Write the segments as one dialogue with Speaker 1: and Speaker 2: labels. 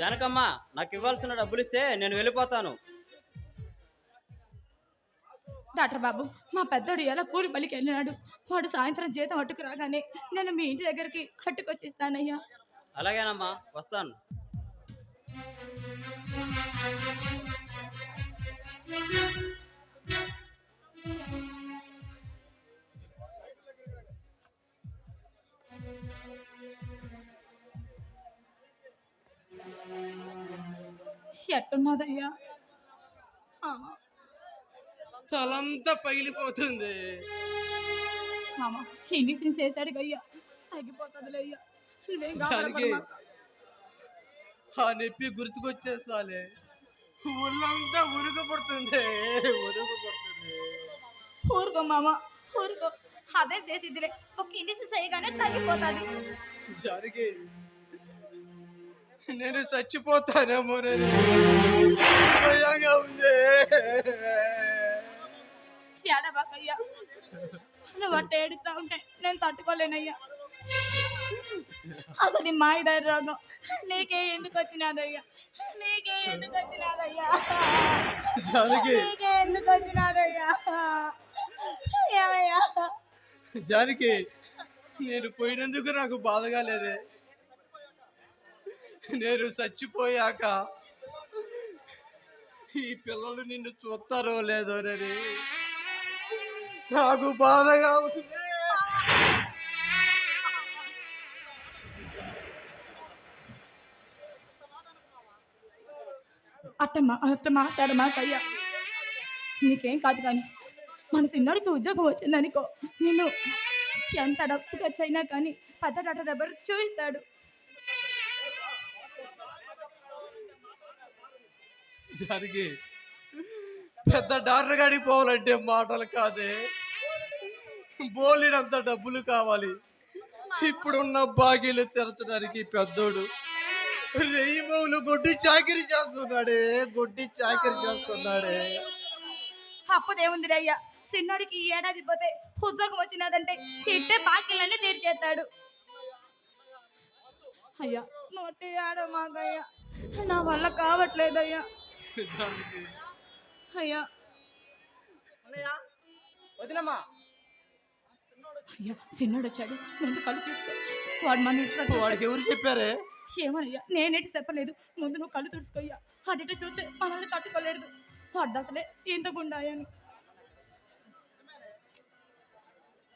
Speaker 1: జానకమ్మ నాకు ఇవ్వాల్సిన డబ్బులు ఇస్తే నేను వెళ్ళిపోతాను.
Speaker 2: డాక్టర్ బాబు మా పెద్దోడు ఎలా కూలి పలికి వెళ్ళినాడు? వాడు సాయంత్రం జీతం అట్టుకు రాగానే నేను మీ ఇంటి దగ్గరికి కట్టుకొచ్చిస్తానయ్యా.
Speaker 1: అలాగేనమ్మా వస్తాను.
Speaker 2: ఎట్టున్నదయ్యా
Speaker 3: తలంతా పగిలిపోతుంది.
Speaker 2: మామ ఇండిషన్ చేశాడు అయ్యా. తగ్గిపోతుందిలే అయ్యా. నువ్వేం
Speaker 3: జానకి
Speaker 2: కావాలి
Speaker 3: ఆ నొప్పి గుర్తుకొచ్చేసాలే. ఒళ్ళంతా ఉరుగు పడుతుంది ఉరుగు పడుతుంది
Speaker 2: ఊరుకో మామ ఊరుకో. అదే చేసిద్దిలే. ఒక ఇండిషన్ చేయగానే తగ్గిపోతుంది.
Speaker 3: జానకి నేను చచ్చిపోతానేమోనని భయంగా ఉంది.
Speaker 2: చేడబాకయ్యా నువ్వు అట్ట ఏడుతా ఉంటే నేను తట్టుకోలేనయ్యా. అసలు ఈ మాయిదారి రోగం నీకే ఎందుకు వచ్చినాదయ్యా? నీకే ఎందుకు వచ్చినాదయ్యా?
Speaker 3: జానకి.
Speaker 2: నీకే ఎందుకు వచ్చినాదయ్యా? ఏమయ్యా
Speaker 3: జానకి నేను పోయినందుకు నాకు బాధగా లేదే. నేను చచ్చిపోయాక ఈ పిల్లలు నిన్ను చూస్తారో లేదోనని నాకు బాధగా ఉంది.
Speaker 2: అట్టమ్మా అట్ట మాట్లాడమాకయ్యా నీకేం కాదు కానీ మన చిన్నోడికి ఉద్యోగం వచ్చిందనుకో నిన్ను ఎంత డబ్బు ఖర్చు అయినా కానీ పెద్ద డాక్టర్ దగ్గర చూపిస్తాడు
Speaker 3: జరిగి పెద్ద డాక్టర్ గడిపోవాలంటే పోవాలంటే మాటలు కాదే. బోలెడంత డబ్బులు కావాలి. ఇప్పుడున్న బాగీలు తెరచడానికి పెద్దోడు రెయ్యమౌలు గొడ్డి చాకిరి చేస్తున్నాడే గొడ్డి చాకిరి చేస్తున్నాడే.
Speaker 2: అప్పుదేముంది అయ్యా చిన్నోడికి ఈ ఏడాది పోతే ఉద్యోగం వచ్చినదంటే తిట్టే బాకీలన్నీ తీర్చేస్తాడు. అయ్యా నోటి ఆడ మాకయ్యా నా వల్ల కావట్లేదయ్యా.
Speaker 3: దానికి.
Speaker 2: అయ్యా.
Speaker 4: వదినమ్మా.
Speaker 2: అయ్యా చిన్నోడు వచ్చాడు ముందు కళ్ళు తీసుకో వాడు మన ఇంట్లో
Speaker 3: వాడికి ఎవరు చెప్పారే?
Speaker 2: ఏమనయ్యా నేనేటి చెప్పలేదు. ముందు నువ్వు కళ్ళు తుడుచుకోయ్యా అడిట చూస్తే మనల్ని తట్టుకోలేదు. వాడు అసలే ఇంత గుండాయని.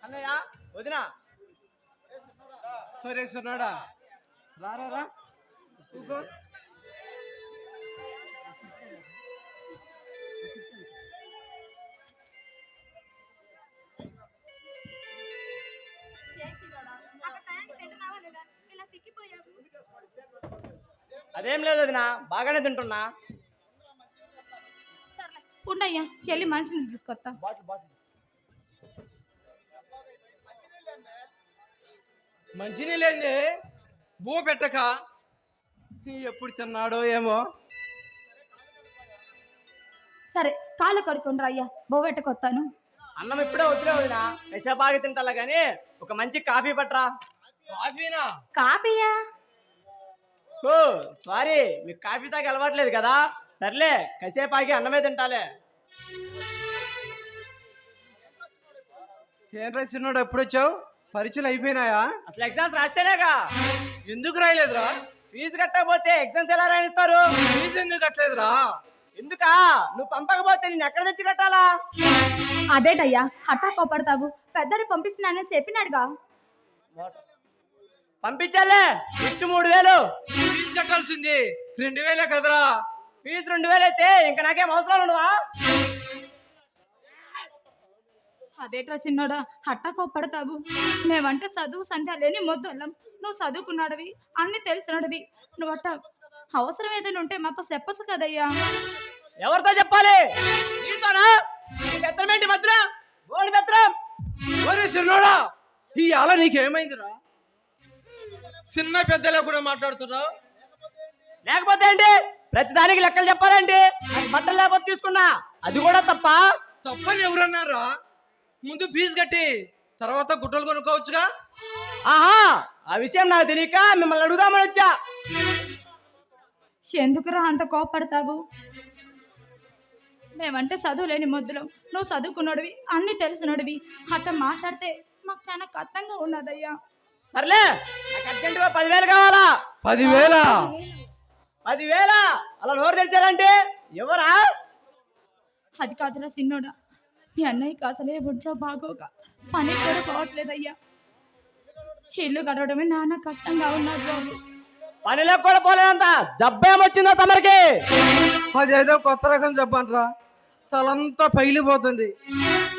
Speaker 4: అన్నయ్య వదిన.
Speaker 3: సరే సన్నాడా. రారా రా.
Speaker 4: అదేం లేదు వదిన బాగానే తింటున్నా.
Speaker 2: ఉండయ్యా వెళ్ళి మనిషిని తీసుకొస్తా.
Speaker 3: మంచినీళ్ళేంది? బూ పెట్టక. ఎప్పుడు తిన్నాడో ఏమో.
Speaker 2: సరే కాళ్ళు కడుక్కొని అయ్యా బొవ్వెట్టకొత్తాను
Speaker 4: అన్నం ఇప్పుడే వదిలే వదినా. కసే బాగా తింటాలా కానీ ఒక మంచి కాఫీ పట్రా.
Speaker 3: కాఫీనా?
Speaker 2: కాపీయా
Speaker 4: ఓ సారీ మీకు కాఫీ తాగి అలవాట్లేదు కదా. సర్లే కసేపు ఆగి అన్నమే తింటాలే.
Speaker 3: ఏంట్రా చిన్నోడు ఎప్పుడు వచ్చావు పరీక్షలు అయిపోయినాయా?
Speaker 4: అసలు ఎగ్జామ్స్ రాస్తేనేగా.
Speaker 3: ఎందుకు రాయలేదురా?
Speaker 4: ఫీజు కట్టకపోతే ఎగ్జామ్స్ ఎలా రాయిస్తారు?
Speaker 3: ఫీజు ఎందుకు కట్టలేదురా?
Speaker 4: ఎందుకా? నువ్వు పంపకపోతే నేను ఎక్కడ తెచ్చి కట్టాలా?
Speaker 2: అదేటయ్యా హఠా కోపడతావు. పెద్దడు పంపిస్తున్నానని చెప్పినాడుగా.
Speaker 4: పంపించాలే. ఇಷ್ಟು మూడు వేలు.
Speaker 3: ఫీజు కట్టాల్సింది. రెండు వేలే కదరా.
Speaker 4: ఫీజు రెండు వేలు అయితే ఇంకా నాకేం అవసరం ఉండవా
Speaker 2: అదేట్రా చిన్నోడా హట్టా కోప్పడతావు? మేమంటే చదువు సంధ్య లేని మొద్దొల్లం నువ్వు చదువుకున్నాడవి అన్ని తెలిసినడివి. నువ్వు అట్ట అవసరం ఏదైనా ఉంటే మాతో చెప్పచ్చు కదయ్యా.
Speaker 4: ఎవరితో చెప్పాలి? నీతోనా? నీ బెత్తరం ఏంటి భద్ర? గోడి బెత్తరం
Speaker 3: ఒరే చిన్నోడా ఈ అల నీకేమైందిరా? చిన్న పెద్దలే కూడా మాట్లాడుతున్నావు?
Speaker 4: లేకపోతే ఏంటి? ప్రతి దానికి లెక్కలు చెప్పాలంటే నాకు బట్టలు లేకపోతే తీసుకున్నా. అది కూడా తప్ప.
Speaker 3: తప్పని ఎవరన్నారా? ముందు ఫీజు కట్టి తర్వాత గుడ్డలు కొనుక్కోవచ్చుగా?
Speaker 4: ఆహా ఆ విషయం నాకు తెలియక మిమ్మల్ని అడుగుదామని వచ్చా.
Speaker 2: ఎందుకురా అంత కోపడతావు? మేమంటే చదువు లేని మొద్దులం. నువ్వు చదువుకున్నాడివి అన్ని తెలిసినడివి. అట్ట మాట్లాడితే మాకు చాలా కష్టంగా ఉన్నదయ్యా.
Speaker 4: సర్లే నాకు అర్జెంటుగా పదివేలు కావాలా?
Speaker 3: పదివేల?
Speaker 4: పదివేల? అలా నోరు తెరిచారంటే ఎవరా?
Speaker 2: అది కాదురా సిన్నోడా. మీ అన్నయ్యకి అసలే ఒంట్లో బాగోక. పని కూడా పోవట్లేదయ్యా చెల్లు గడవడమే నాన్న కష్టంగా ఉన్నది బాబు.
Speaker 4: పనిలోకి కూడా పోలేదంత జబ్బేమొచ్చిందో తమరికి?
Speaker 3: అదేదో కొత్త రకం చెప్పంట్రా తలంతా పగిలిపోతుంది.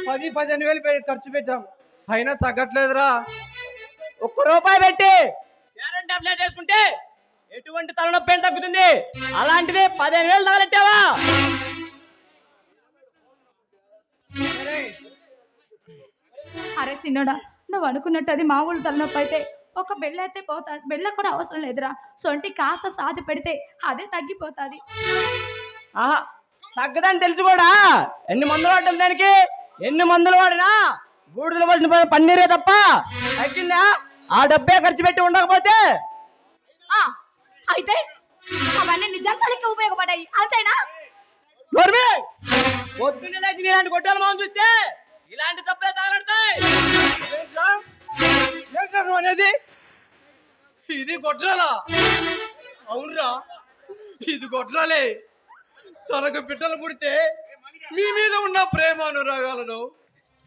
Speaker 3: పది పదిహేను వేలు పె- ఖర్చు పెట్టాం. అయినా తగ్గట్లేదురా.
Speaker 4: ఒక్క రూపాయి పెట్టి షేరన్ టాబ్లెట్ వేసుకుంటే ఎటువంటి తలనొప్పి అయినా తగ్గుతుంది? అలాంటిది పదిహేను వేలు తగలెట్టావా?
Speaker 2: అరే సిన్నోడా నువ్వు అనుకున్నట్టు అది మామూలు తలనొప్పి అయితే ఒక బెల్ల అయితే పోతా బెల్ల కూడా అవసరం లేదురా. సొంటి కాస్త సాధి పెడితే అదే తగ్గిపోతుంది.
Speaker 4: ఆహా తగ్గదని తెలుసు కూడా. ఎన్ని మందులు వాడటం దానికి? ఎన్ని మందులు వాడినా బూడిదలు పోసిన పన్నీరే తప్ప తగ్గిందా? ఆ డబ్బే ఖర్చు పెట్టి ఉండకపోతే?
Speaker 2: ఆ, అయితే అవన్నీ నిజానికి ఉపయోగపడాయి అంతేనా?
Speaker 4: నోర్మి! పొద్దున్నే లేచి ఇలాంటి గొడ్డల మొహం చూస్తే ఇలాంటి జబ్బే తగలడతాయి.
Speaker 3: ఏంట్రా? ఏంట్రా నువ్వు అనేది? ఇది గొడ్రాలా? అవునరా ఇది గొడ్రాలే. తనకు బిడ్డలు పుడితే మీ మీద ఉన్న ప్రేమ అనురాగాలను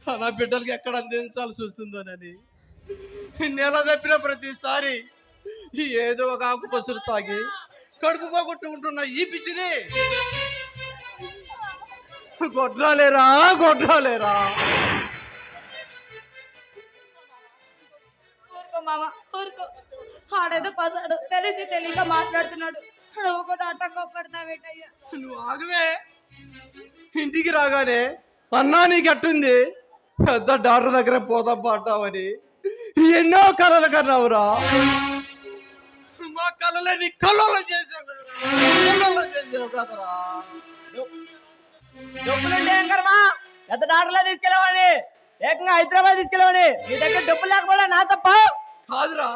Speaker 3: తన బిడ్డలకి ఎక్కడ అందించాల్సి వస్తుందోనని. నెల తప్పిన ప్రతిసారి ఏదో ఒక ఆకు పసురు తాగి కడుపు పోగొట్టు ఉంటున్న ఈ పిచ్చిది. గొడ్రాలేరా గొడ్రాలేరా?
Speaker 2: ఆడేదో పసాడు తెలిసి తెలియక మాట్లాడుతున్నాడు. నువ్వు కూడా అట్ట కోపడతావేటయ్యా.
Speaker 3: నువ్వు ఆగవే. ఇంటికి రాగానే అన్నా నీకు ఎట్టుంది? పెద్ద డాక్టర్ దగ్గర పోదాం పాటావని ఎన్నో కళలు కన్నావురా. మా కళలని కళ్ళలో చేసావు కదరా. కళ్ళలో చేసావు కదరా.
Speaker 4: డబ్బులుంటే ఏం కర్మా? పెద్ద డాక్టర్లో తీసుకెళ్ళవని ఏకంగా హైదరాబాద్ తీసుకెళ్ళవని మీ దగ్గర డబ్బులు లేకపోతే నా తప్ప?
Speaker 3: కాదురా.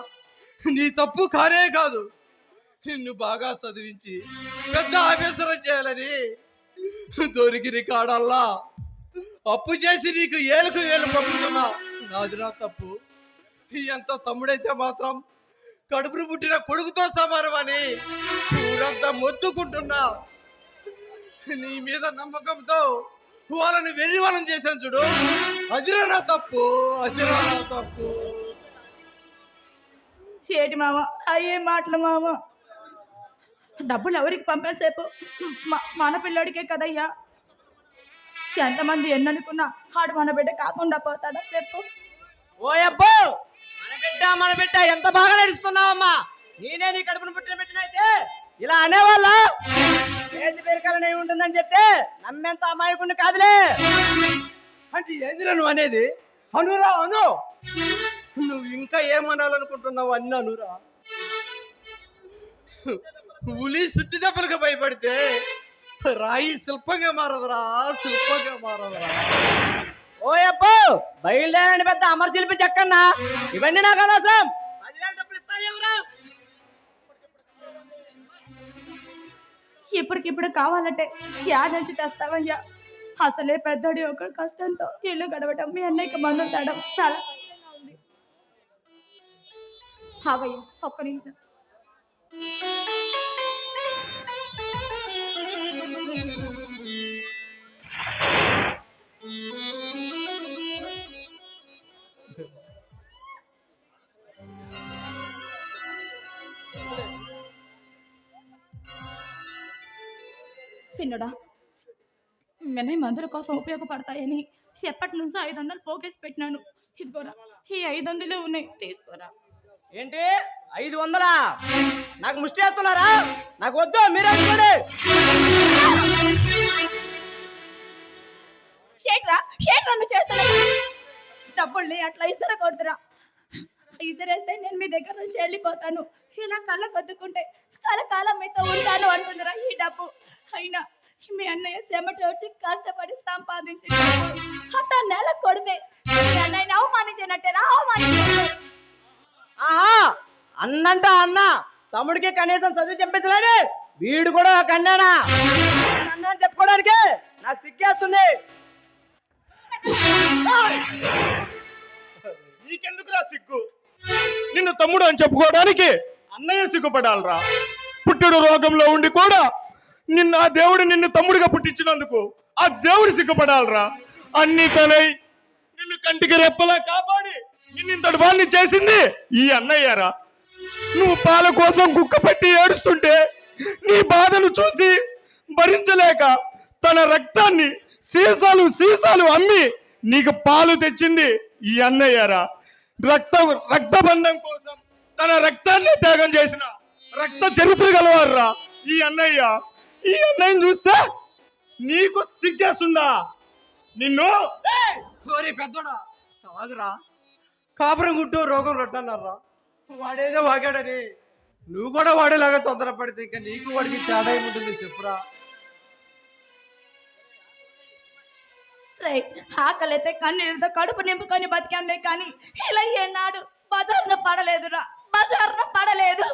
Speaker 3: నీ తప్పు కానే కాదు. నిన్ను బాగా చదివించి పెద్ద ఆఫీసర్ చేయాలని దొరికిన కాడల్లా అప్పు చేసి నీకు ఏలుకు ఏలు పంపుతున్నా నాది నా తప్పు. ఎంత తమ్ముడైతే మాత్రం కడుపును పుట్టిన కొడుకుతో సమానమని ఊరంతా మొత్తుకుంటున్నా. నీ మీద నమ్మకంతో వాళ్ళని వెర్రి వాళ్ళని చేశాను చూడు. అదిరా నా తప్పు అదిరా నా తప్పు.
Speaker 2: చేటి మామ అయ్యే మాటలు మామ. డబ్బులు ఎవరికి పంపేసేపు? మ- మన పిల్లోడికే కదయ్యా. ఎంతమంది ఎన్ననుకున్నా ఆడు మన బిడ్డ కాకుండా పోతాడా? చెప్పు.
Speaker 4: ఓ అబ్బో! బిడ్డ మన బిడ్డ ఎంత బాగా నడుస్తున్నావమ్మా? నేనే నీ కడుపును పుట్టిన బిడ్డనైతే ఇలా అనేవాళ్ళ? ఏంటి పేరుకాలనే ఉంటుందని చెప్తే నమ్మేంత అమాయకుడిని కాదులే.
Speaker 3: అంటే ఏందిరా నువ్వు అనేది? అనురా అను. నువ్వు ఇంకా ఏమనాలనుకుంటున్నావు అన్న అనురా. ఉలి సుత్తి దెబ్బలకు భయపడితే రాయి శిల్పంగా మారదురా శిల్పంగా మారదురా.
Speaker 4: ఓ అబ్బో బయలుదేరండి పెద్ద అమర్ శిల్పి చెక్కన్నా ఇవన్నీ నాకు ఎవరు?
Speaker 2: ఇప్పటికిప్పుడు కావాలంటే నుంచి తెస్తావయ్యా. అసలే పెద్దడి ఒక కష్టంతో ఇల్లు గడవటం మీ అన్నయ్యకి మందు తేడం చాలా ఉంది. ఒక్క నిమిషం. చిన్నడా వినయ్ మందుల కోసం ఉపయోగపడతాయని ఎప్పటి నుంచో ఐదు వందలు పోకేసి పెట్టినాను. ఇదిగోరా ఈ ఐదు వందలే ఉన్నాయి. తీసుకోరా.
Speaker 4: ఏంటి? ఐదు వందలా? నాకు ముష్టి వేస్తున్నారా? నాకు వద్దు మీరే
Speaker 2: షేట్రా చేస్తాను డబ్బుల్ని అట్లా ఇసరకూడదురా. ఇసరేస్తే నేను మీ దగ్గర నుంచి వెళ్ళిపోతాను. ఇలా కళ్ళ కొద్దుకుంటే కలకాలం మీతో ఉంటాను అంటుందిరా ఈ డబ్బు. అయినా మీ అన్నయ్య చెమట వచ్చి కష్టపడి సంపాదించి అట్లా నెల కొడితే మీ అన్నయ్యని అవమానించినట్టేనా? అవమానించినట్టే?
Speaker 4: ఆహా అన్నంట అన్న తమ్ముడికి కనీసం చదువు చెప్పించలేదు. వీడు కూడా ఒక అన్నానా? అన్న చెప్పుకోవడానికి నాకు సిగ్గేస్తుంది.
Speaker 5: నీకెందుకురా సిగ్గు? నిన్ను తమ్ముడు అని చెప్పుకోవడానికి అన్నయ్య సిగ్గుపడాలరా. పుట్టుడు రోగంలో ఉండి కూడా నిన్ను ఆ దేవుడు నిన్ను తమ్ముడిగా పుట్టించినందుకు ఆ దేవుడు సిగ్గుపడాలరా. అన్ని తనై నిన్ను కంటికి రెప్పలా కాపాడి నిన్ను ఇంతటి వాడిని చేసింది ఈ అన్నయ్యరా. నువ్వు పాల కోసం కుక్క పెట్టి ఏడుస్తుంటే నీ బాధను చూసి భరించలేక తన రక్తాన్ని సీసాలు సీసాలు అమ్మి నీకు పాలు తెచ్చింది ఈ అన్నయ్యరా. రక్త రక్తబంధం కోసం తన రక్తాన్ని త్యాగం చేసిన రక్త చరిత్ర గలవారురా ఈ అన్నయ్య ఈ అన్నయ్యని చూస్తే నీకు సిగ్గేస్తుందా? నిన్ను?
Speaker 3: ఓరి పెద్దోడా కాదురా. కాపురం గుట్టు రోగం రొట్టన్నారా వాడేదో వాగాడని. నువ్వు కూడా వాడేలాగా తొందరపడితే ఇంకా నీకు వాడికి తేడా ఏముంటుంది చెప్పురా.
Speaker 2: ఆకలైతే కన్నీళ్ళతో కడుపు నింపుకొని బతికాంలే కానీ ఇలా ఏనాడు బజార్లో పడలేదురా. బజార్లో పడలేదు.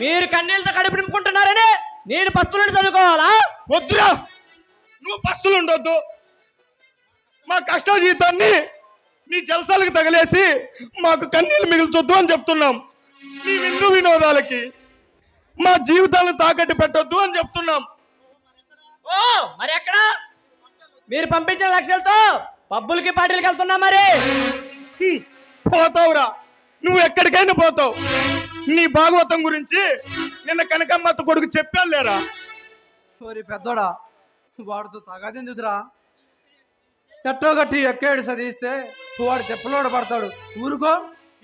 Speaker 4: మీరు కన్నీళ్ళతో కడుపు నింపుకుంటున్నారని నేను పస్తులను చదువుకోవాలా?
Speaker 5: వద్దురా. నువ్వు పస్తులు ఉండొద్దు. మా కష్ట జీతాన్ని నీ జలసాలకు తగలేసి మాకు కన్నీళ్ళు మిగిల్చొద్దు అని చెప్తున్నాం. నీ విందు వినోదాలకి మా జీవితాలను తాకట్టు పెట్టొద్దు అని చెప్తున్నాం.
Speaker 4: ఓ మరి ఎక్కడ మీరు పంపించిన లక్షలతో పబ్బులకి పార్టీలకి వెళ్తున్నా మరి.
Speaker 5: పోతావురా. నువ్వు ఎక్కడికైనా పోతావు. నీ భాగవతం గురించి నిన్న కనకమ్మత్త కొడుకు చెప్పాను లేరా?
Speaker 3: ఓరి పెద్దోడా వాడితో తగదెందుకురా? ఎట్టో గట్టి ఎక్కేడు చదివిస్తే వాడు తెప్పలోడు పడతాడు. ఊరుకో.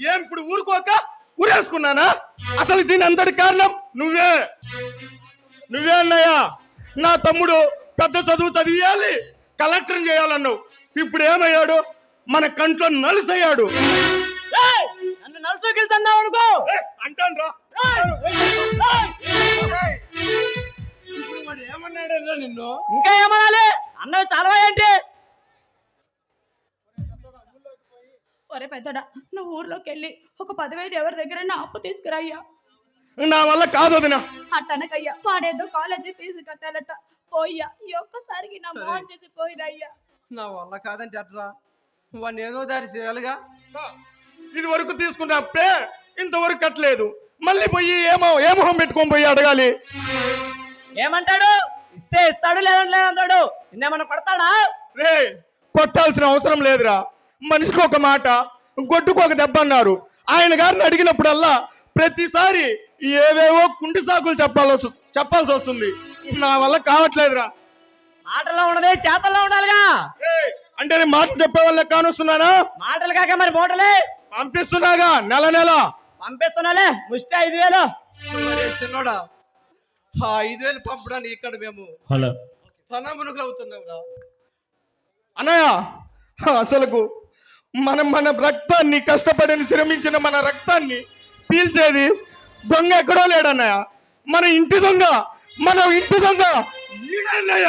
Speaker 5: ఏం ఇప్పుడు ఊరుకోక? ఊరేసుకున్నానా? అసలు దీని అంతటి కారణం నువ్వే. నువ్వే అన్నయ్య నా తమ్ముడు పెద్ద చదువు చదివేయాలి కలెక్టర్ చేయాలన్నావు. ఇప్పుడు ఏమయ్యాడు? మన కంట్లో నలుసయ్యాడు.
Speaker 4: నలుసుకెళ్తున్నావు అనుకో.
Speaker 5: అంటాను రా
Speaker 3: ఒరేయ్, ఇప్పుడు వాడు ఏమన్నాడన్నా నిన్ను
Speaker 4: ఇంకా ఏమనాలి? అన్నవి చాలా ఏంటి?
Speaker 2: ఒరే పెద్దడా నువ్వు ఊర్లోకి వెళ్ళి ఒక పదివేలు ఎవరి దగ్గర అప్పు తీసుకురాయ్యా.
Speaker 5: నా వల్ల కాదు వదినా.
Speaker 2: అట్టనకయ్యా వాడేదో కాలేజీ ఫీజు కట్టాలట. పోయ్యా ఈ ఒక్కసారికి నా మోహన్ చేసి పోయిరయ్యా.
Speaker 3: నా వల్ల కాదంటే అట్రా. వాడిని ఏదో దారి చేయాలిగా.
Speaker 5: ఇది వరకు తీసుకున్న అప్పే ఇంతవరకు కట్టలేదు. మళ్ళీ పోయి ఏమో ఏ మొహం పెట్టుకొని పోయి అడగాలి.
Speaker 4: ఏమంటాడు? ఇస్తే ఇస్తాడు లేదంటే లేదంటాడు. నిన్నేమన్నా కొడతాడా?
Speaker 5: రే కొట్టాల్సిన అవసరం లేదురా. మనిషికి ఒక మాట గొడ్డుకు ఒక దెబ్బ అన్నారు. ఆయన గారిని అడిగినప్పుడల్లా ప్రతిసారి ఏవేవో కుంటి సాకులు చెప్పాల్సి చెప్పాల్సి వస్తుంది. నా వల్ల కావట్లేదురా.
Speaker 4: మాటల్లో ఉన్నది చేతల్లో ఉండాలిగా.
Speaker 5: అంటే నేను మాటలు చెప్పే వాళ్ళ కానొస్తున్నానా?
Speaker 4: మాటలు కాక మరి మూటలే
Speaker 5: పంపిస్తున్నాగా నెల నెల.
Speaker 4: పంపిస్తున్నాలే ముష్టి ఐదు వేలు.
Speaker 3: చిన్నోడా ఆ ఐదు వేలు పంపడానికి ఇక్కడ మేము
Speaker 5: హలో.
Speaker 3: తనమునుకులు అవుతున్నాం రా.
Speaker 5: అన్నయ్య అసలుకు మనం మన రక్తాన్ని కష్టపడిన శ్రమించిన మన రక్తాన్ని పీల్చేది దొంగ ఎక్కడో లేడన్నయ్య. మన ఇంటి దొంగ మన ఇంటి దొంగ ఈడన్నయ్య.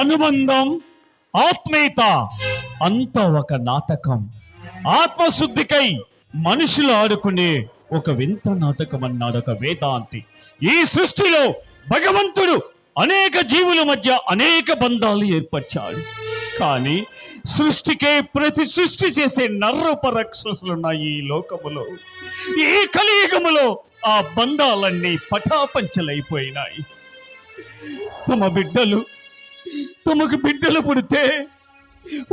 Speaker 6: అనుబంధం ఆత్మీయత అంత ఒక నాటకం. ఆత్మశుద్ధికై మనుషులు ఆడుకునే ఒక వింత నాటకం అన్నాడు ఒక వేదాంతి. ఈ సృష్టిలో భగవంతుడు అనేక జీవుల మధ్య అనేక బంధాలు ఏర్పరిచాడు. కానీ సృష్టికే ప్రతి సృష్టి చేసే నర్రూప రాక్షసులున్నాయి ఈ లోకములో. ఈ కలియుగములో ఆ బంధాలన్నీ పటాపంచలైపోయినాయి. తమ బిడ్డలు తమకు బిడ్డలు పుడితే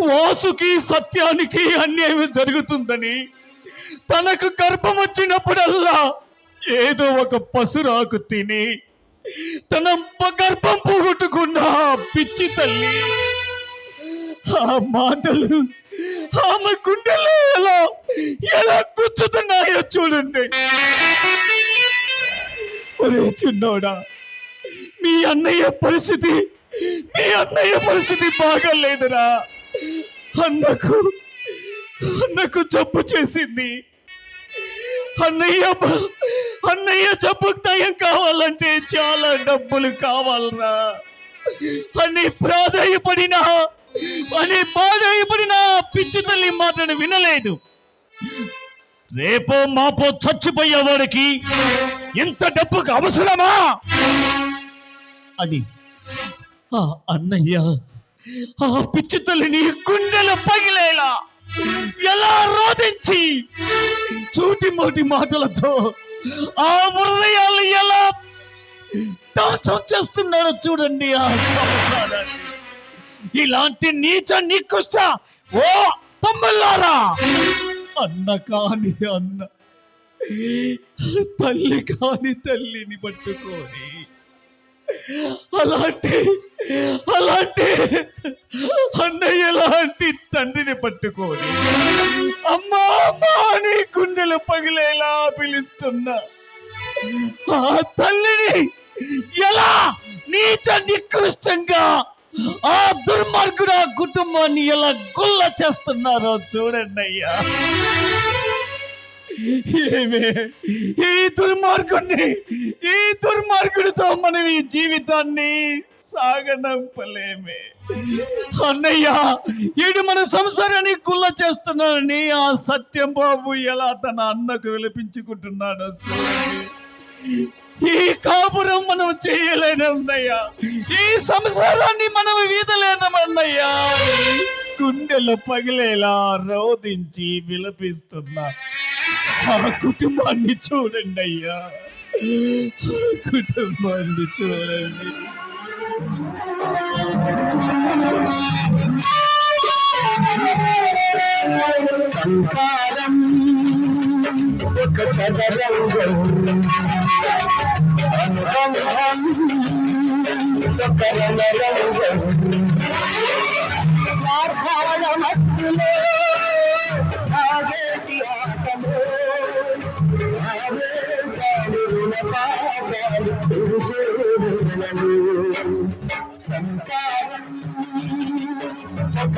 Speaker 6: వాసుకి సత్యానికి అన్యాయం జరుగుతుందని తనకు గర్భం వచ్చినప్పుడల్లా ఏదో ఒక పసురాకు తిని తన ప- గర్భం పోగొట్టుకున్న పిచ్చి తల్లి ఆ మాటలు ఆమె గుండెలో ఎలా ఎలా గుచ్చుతున్నాయో చూడండి. ఒరే చిన్నోడా మీ అన్నయ్య పరిస్థితి మీ అన్నయ్య పరిస్థితి బాగలేదురా. అన్నకు అన్నకు జబ్బు చేసింది. అన్నయ్య అన్నయ్య జబ్బుకు దయం కావాలంటే చాలా డబ్బులు కావాలరా. అని ప్రాధాయపడినా అని బాధాయపడిన పిచ్చి తల్లి మాటను వినలేదు. రేపో మాపో చచ్చిపోయేవాడికి ఇంత డబ్బుకు అవసరమా? అని ఆ అన్నయ్య ఆ పిచ్చి తల్లిని గుండెలు పగిలేలా ఎలా రోధించి చూటి మోటి మాటలతో ఆ హృదయాలు ఎలా ధ్వంసం చేస్తున్నాడో చూడండి ఆ సంసారాన్ని. ఇలాంటి నీచ నికృష్ట ఓ తమ్ముళ్ళారా? అన్న కాని అన్న తల్లి కాని తల్లిని పట్టుకొని అలాంటి అలాంటి అన్నయ్య లాంటి తండ్రిని పట్టుకొని అమ్మా అమ్మా అని గుండెలు పగిలేలా పిలుస్తున్నా ఆ తల్లిని ఎలా నీచ నికృష్టంగా ఆ దుర్మార్గుడు ఆ కుటుంబాన్ని ఎలా గుల్ల చేస్తున్నారో చూడండి అయ్యా. ఏమే? ఈ దుర్మార్గుడిని ఈ దుర్మార్గుడితో మనం ఈ జీవితాన్ని సాగనంపలేమే. అన్నయ్య ఈడు మన సంసారాన్ని కుల్ల చేస్తున్నాడని ఆ సత్యం బాబు ఎలా తన అన్నకు విలపించుకుంటున్నాడో ఈ కాపురం మనం చేయలేనన్నయ్యా ఈ సంసారాన్ని మనం వీదలేనమన్నయ్యా గుండెలు పగిలేలా రోధించి విలపిస్తున్నా. ఆ కుటుంబాన్ని చూడండి అయ్యా. కుటుంబాన్ని చూడండి.
Speaker 7: సంసారం ఒక కదరంగం అనుబంధం ఒక రణరంగం. స్వార్థాల మధ్యలో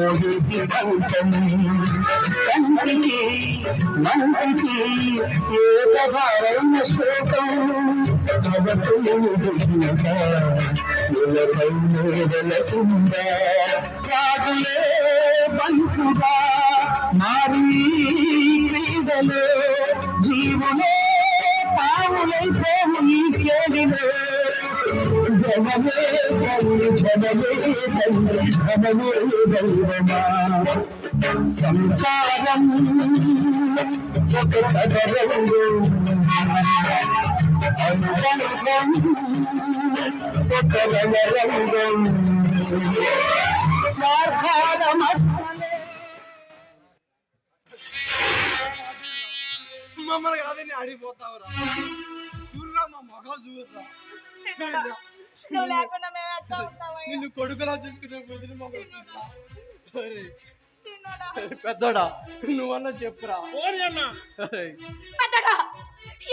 Speaker 7: తెల్లబోయేది కంటికి మంటికి ఏకభారణ శోకం అవతులు నిలకుండా రాజులే బంతుగా మారి క్రీడలో జీవులే పావులైపోయి ఈ ధనమే తల్లి ధనమే తల్లి దైవమా సంసారం ఒక ఒక
Speaker 3: మమ్మల్ని కాదని ఆడిపోతావురా. చూడరా మా మొఖం చూడరా.
Speaker 2: నువ్వు లేకుండా మేము ఎట్లా ఉంటామయ్యా?
Speaker 3: నిన్ను కొడుకులా చూసుకునే బదులు పెద్దోడా నువ్వన్నా చెప్పురా.
Speaker 5: పోనీ అన్న.
Speaker 3: ఒరేయ్,
Speaker 2: పెద్దడా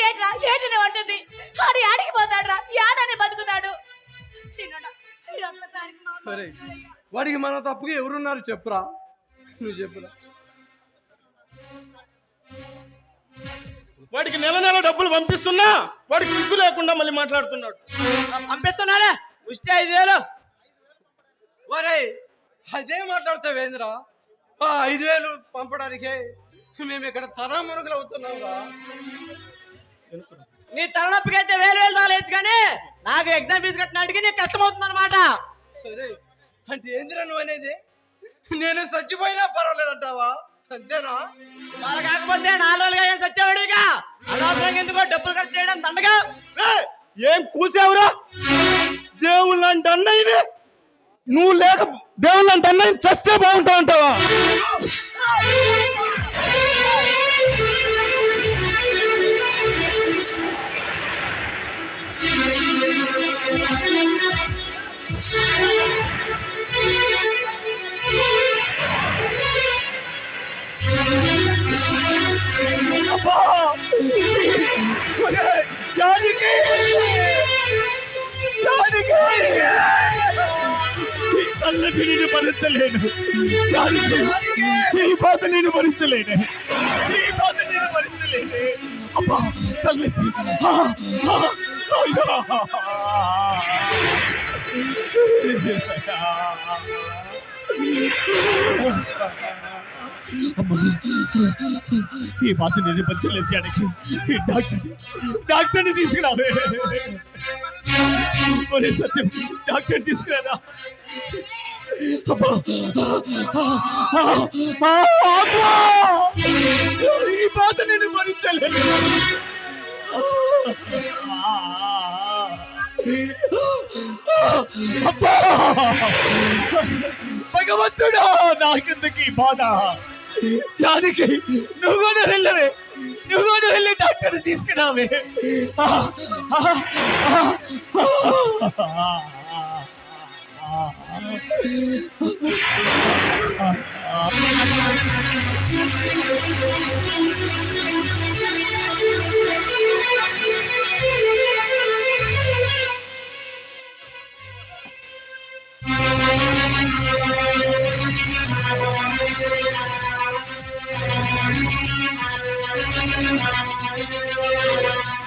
Speaker 2: ఏంట్రా ఏంటిని వంటుంది? ఆడి ఆడికి పోతాడు రా యాడని బతుకుతాడు? చిన్నోడా ఈ ఒక్కసారికి మా అమ్మ
Speaker 3: ఒరేయ్, వాడికి మన తప్పుగా ఎవరున్నారు చెప్పురా? నువ్వు చెప్పురా.
Speaker 5: వాడికి నెల నెల డబ్బులు పంపిస్తున్నా వాడికి సిగ్గు లేకుండా మళ్ళీ మాట్లాడుతున్నాడు.
Speaker 4: పంపిస్తున్నానే ముష్టి ఐదు వేలు.
Speaker 3: ఒరేయ్ అదే మాట్లాడతావేంద్రా ఆ ఐదు వేలు పంపడానికే మేము ఇక్కడ తరా మునుగులు అవుతున్నావురా
Speaker 4: నీ తలనొప్పికి అయితే వేలు వేలు తాగలేచ్చు కానీ నాకు ఎగ్జామ్ ఫీజు కట్టినట్టుగా నీకు కష్టం అవుతుంది అనమాట
Speaker 3: అంటే ఏందిరా నువ్వు అనేది? నేను చచ్చిపోయినా పర్వాలేదంటావా అంతేనా?
Speaker 4: వాళ్ళు కాకపోతే నాలుగు రోజులుగా ఏం సచ్చేవాడిగా అనవసరంగా ఎందుకో డబ్బులు ఖర్చు చేయడం దండగా.
Speaker 5: ఏయ్, ఏం కూసావురా? దేవుళ్ళ అంటే అన్నయ్యని నువ్వు లేక దేవుళ్ళ అంటే అన్నయ్యని చస్తే బాగుంటావు అంటావా?
Speaker 6: జానకి జానకి ఈ తల్లటి నేను భరించలేను జానకి ఈ బాధ నేను భరించలేను ఈ బాధ నేను భరించలేను అబ్బా తల్లి ఆ, ఆ, అమ్మా ఈ బాధ నేను భరించలేను జానకి ఈ డాక్టర్ డాక్టర్ని తీసుకురావే. ఒరే సత్యం డాక్టర్ తీసుకురారా అబ్బా ఈ బాధ నేను భరించలేదు అబ్బా! భగవంతుడా నాకెందుకు ఈ బాధ? జానికి నువ్వు కూడా వెళ్ళవే నువ్వు కూడా వెళ్ళి డాక్టర్ తీసుకురావే ఆ, ఆ, ఆ, ఆ. Thank you.
Speaker 7: Thank you.